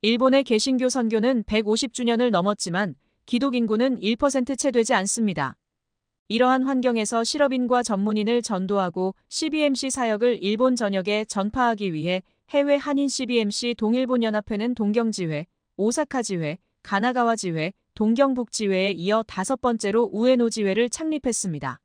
일본의 개신교 선교는 150주년을 넘었지만 기독 인구는 1%채 되지 않습니다. 이러한 환경에서 실업인과 전문인을 전도하고 CBMC 사역을 일본 전역에 전파하기 위해 해외 한인 CBMC 동일본연합회는 동경지회, 오사카지회, 가나가와지회, 동경북지회에 이어 다섯 번째로 우에노지회를 창립했습니다.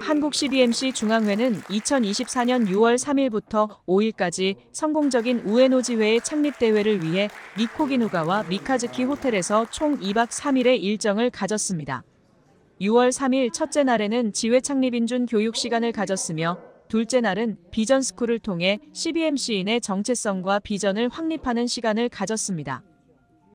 한국 CBMC 중앙회는 2024년 6월 3일부터 5일까지 성공적인 우에노지회의 창립대회를 위해 미코기누가와 미카즈키 호텔에서 총 2박 3일의 일정을 가졌습니다. 6월 3일 첫째 날에는 지회 창립인준 교육 시간을 가졌으며 둘째 날은 비전 스쿨을 통해 CBMC인의 정체성과 비전을 확립하는 시간을 가졌습니다.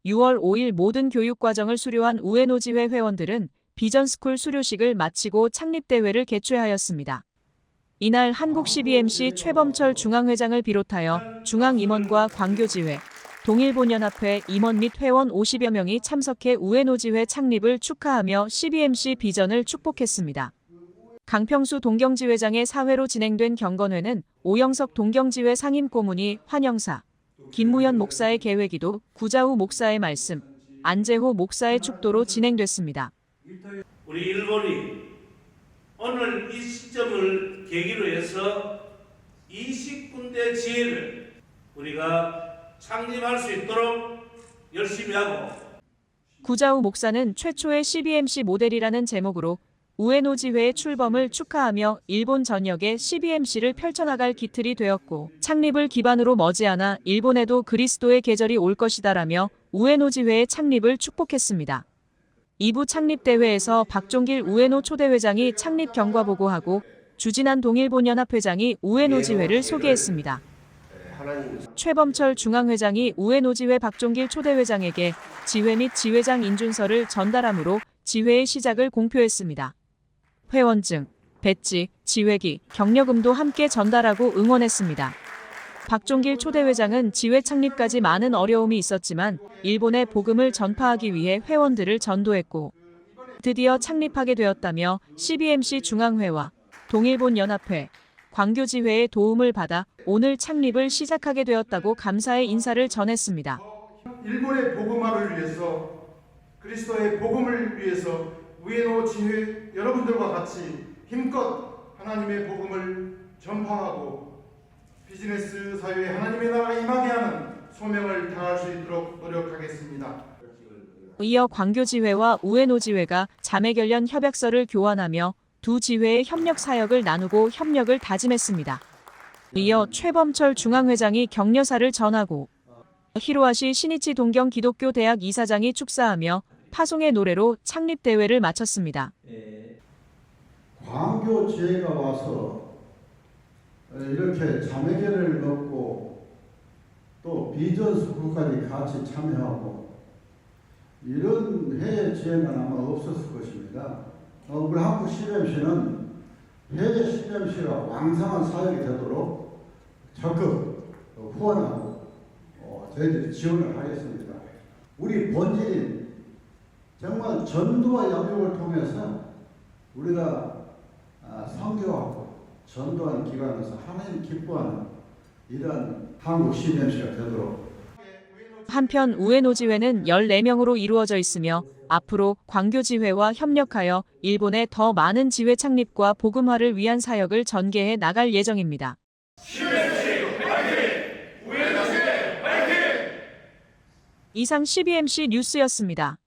6월 5일 모든 교육 과정을 수료한 우에노지회 회원들은 비전 스쿨 수료식을 마치고 창립대회를 개최하였습니다. 이날 한국 CBMC 최범철 중앙회장을 비롯하여 중앙임원과 광교지회, 동일본연합회 임원 및 회원 50여 명이 참석해 우에노지회 창립을 축하하며 CBMC 비전을 축복했습니다. 강평수 동경지회장의 사회로 진행된 경건회는 오영석 동경지회 상임고문이 환영사, 김무현 목사의 계획이도 구자우 목사의 말씀, 안재호 목사의 축도로 진행됐습니다. 우리 일본이 오늘 이 시점을 계기로 해서 20군데 지혜를 우리가 창립할 수 있도록 열심히 하고 구자우 목사는 최초의 CBMC 모델이라는 제목으로 우에노 지회의 출범을 축하하며 일본 전역에 CBMC를 펼쳐나갈 기틀이 되었고 창립을 기반으로 머지않아 일본에도 그리스도의 계절이 올 것이다라며 우에노 지회의 창립을 축복했습니다. 2부 창립대회에서 박종길 우에노 초대회장이 창립 경과 보고하고 주진한 동일본연합회장이 우에노 지회를 소개했습니다. 최범철 중앙회장이 우에노 지회 박종길 초대회장에게 지회 및 지회장 인준서를 전달함으로 지회의 시작을 공표했습니다. 회원증, 배지, 지회기, 경력금도 함께 전달하고 응원했습니다. 박종길 초대회장은 지회 창립까지 많은 어려움이 있었지만 일본에 복음을 전파하기 위해 회원들을 전도했고 드디어 창립하게 되었다며 CBMC 중앙회와 동일본 연합회, 광교지회의 도움을 받아 오늘 창립을 시작하게 되었다고 감사의 인사를 전했습니다. 일본의 복음화를 위해서 그리스도의 복음을 위해서 우에노 지회 여러분들과 같이 힘껏 하나님의 복음을 전파하고 비즈니스 사회에 하나님의 나라가 임하게 하는 소명을 다할 수 있도록 노력하겠습니다. 이어 광교지회와 우에노지회가 자매결연 협약서를 교환하며 두 지회의 협력 사역을 나누고 협력을 다짐했습니다. 이어 최범철 중앙회장이 격려사를 전하고 히로아시 신이치 동경 기독교 대학 이사장이 축사하며 파송의 노래로 창립 대회를 마쳤습니다. 광교 지혜가 와서 이렇게 자매결을 넣고 또 비전 스쿨까지 같이 참여하고 이런 해외 지혜는 아마 없었을 것입니다. 어, 우리 한국 CBMC는 해외 CBMC가 왕성한 사역이 되도록 적극 후원하고 어, 저희들이 지원을 하겠습니다. 우리 본질인 정말 전도와 양육을 통해서 우리가 아, 선교하고 전도하는 기관에서 하나님 기뻐하는 이러한 한국 CBMC가 되도록 한편 우에노지회는 14명으로 이루어져 있으며 앞으로 광교지회와 협력하여 일본의 더 많은 지회 창립과 복음화를 위한 사역을 전개해 나갈 예정입니다. 이상 CBMC 뉴스였습니다.